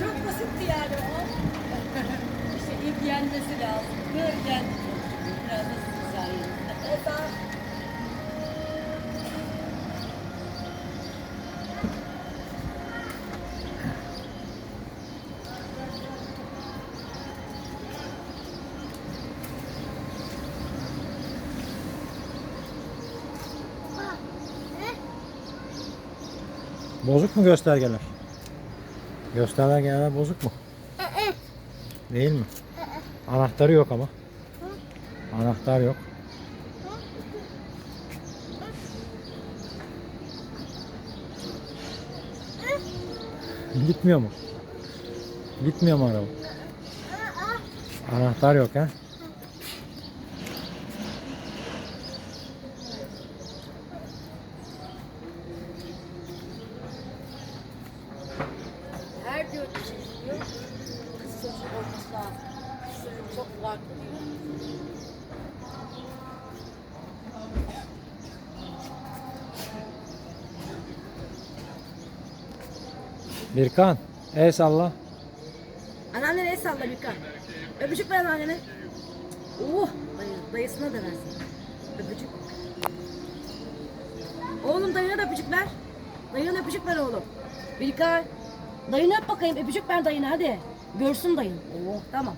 Çok basitti yani o. işte ilk yenmesi lazım. Böyle Bozuk mu göstergeler? Göstergeler bozuk mu? Değil mi? Anahtarı yok ama. Anahtar yok. Gitmiyor mu? Gitmiyor mu araba? Anahtar yok ha? Her diyor diyor. Kız çocuğu lazım. Kız çocuğu çok farklı Birkan, el salla. Anneannene el salla Birkan. Öpücük ver anneannene. Oh, dayı, dayısına da versin. Öpücük. Oğlum dayına da öpücük ver. Dayına da öpücük ver oğlum. Birkan. Dayını öp bakayım. Öpücük ver dayına hadi. Görsün dayın. Oh tamam.